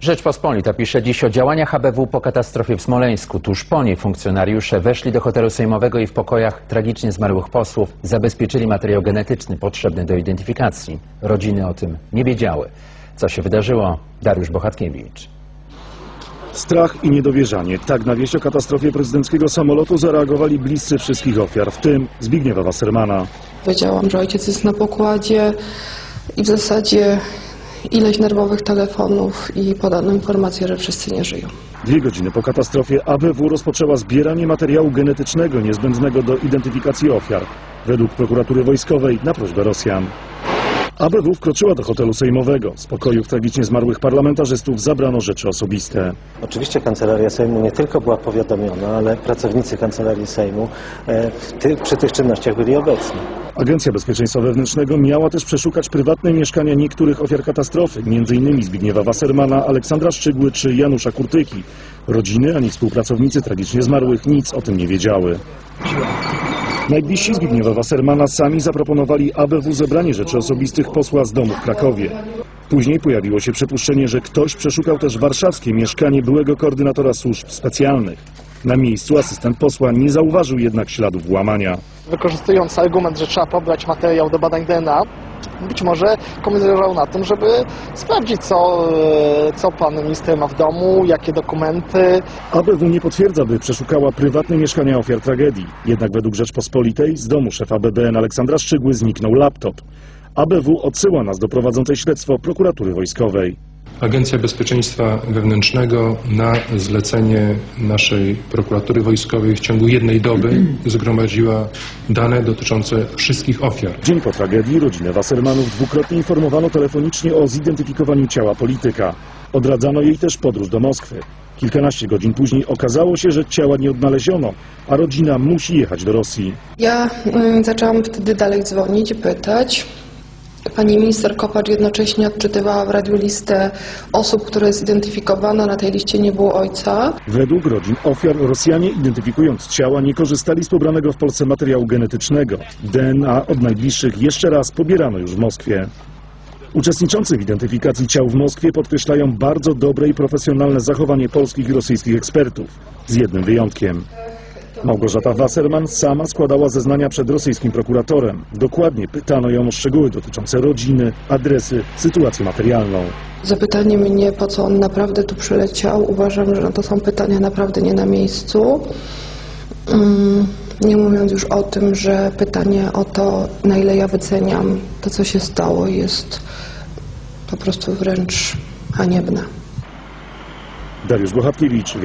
Rzeczpospolita pisze dziś o działaniach ABW po katastrofie w Smoleńsku. Tuż po niej funkcjonariusze weszli do hotelu sejmowego i w pokojach tragicznie zmarłych posłów zabezpieczyli materiał genetyczny potrzebny do identyfikacji. Rodziny o tym nie wiedziały. Co się wydarzyło? Dariusz Bochatkiewicz. Strach i niedowierzanie. Tak na wieść o katastrofie prezydenckiego samolotu zareagowali bliscy wszystkich ofiar, w tym Zbigniewa Wassermana. Wiedziałam, że ojciec jest na pokładzie i w zasadzie ileś nerwowych telefonów i podano informację, że wszyscy nie żyją. Dwie godziny po katastrofie ABW rozpoczęła zbieranie materiału genetycznego niezbędnego do identyfikacji ofiar, według prokuratury wojskowej na prośbę Rosjan. ABW wkroczyła do hotelu sejmowego. Z pokojów tragicznie zmarłych parlamentarzystów zabrano rzeczy osobiste. Oczywiście Kancelaria Sejmu nie tylko była powiadomiona, ale pracownicy Kancelarii Sejmu e, ty, przy tych czynnościach byli obecni. Agencja Bezpieczeństwa Wewnętrznego miała też przeszukać prywatne mieszkania niektórych ofiar katastrofy, m.in. Zbigniewa Wassermana, Aleksandra Szczygły czy Janusza Kurtyki. Rodziny ani współpracownicy tragicznie zmarłych nic o tym nie wiedziały. Najbliżsi Zbigniewa Wassermana sami zaproponowali ABW zebranie rzeczy osobistych posła z domu w Krakowie. Później pojawiło się przypuszczenie, że ktoś przeszukał też warszawskie mieszkanie byłego koordynatora służb specjalnych. Na miejscu asystent posła nie zauważył jednak śladów włamania. wykorzystując argument, że trzeba pobrać materiał do badań DNA, być może zależało na tym, żeby sprawdzić, co, e, co pan minister ma w domu, jakie dokumenty. ABW nie potwierdza, by przeszukała prywatne mieszkania ofiar tragedii. Jednak według Rzeczpospolitej z domu szefa BBN Aleksandra Szczygły zniknął laptop. ABW odsyła nas do prowadzącej śledztwo prokuratury wojskowej. Agencja Bezpieczeństwa Wewnętrznego na zlecenie naszej prokuratury wojskowej w ciągu jednej doby zgromadziła dane dotyczące wszystkich ofiar. Dzień po tragedii rodzinę Wassermanów dwukrotnie informowano telefonicznie o zidentyfikowaniu ciała polityka. Odradzano jej też podróż do Moskwy. Kilkanaście godzin później okazało się, że ciała nie odnaleziono, a rodzina musi jechać do Rosji. Ja mm, zaczęłam wtedy dalej dzwonić i pytać. Pani minister Kopacz jednocześnie odczytywała w radiu listę osób, które zidentyfikowano. Na tej liście nie było ojca. Według rodzin ofiar Rosjanie, identyfikując ciała, nie korzystali z pobranego w Polsce materiału genetycznego. DNA od najbliższych jeszcze raz pobierano już w Moskwie. Uczestniczący w identyfikacji ciał w Moskwie podkreślają bardzo dobre i profesjonalne zachowanie polskich i rosyjskich ekspertów, z jednym wyjątkiem. Małgorzata Wasserman sama składała zeznania przed rosyjskim prokuratorem. Dokładnie pytano ją o szczegóły dotyczące rodziny, adresy, sytuację materialną. Zapytanie mnie, po co on naprawdę tu przyleciał, uważam, że to są pytania naprawdę nie na miejscu. Mm, Nie mówiąc już o tym, że pytanie o to, na ile ja wyceniam to, co się stało, jest po prostu wręcz haniebne. Dariusz Bohatkiewicz,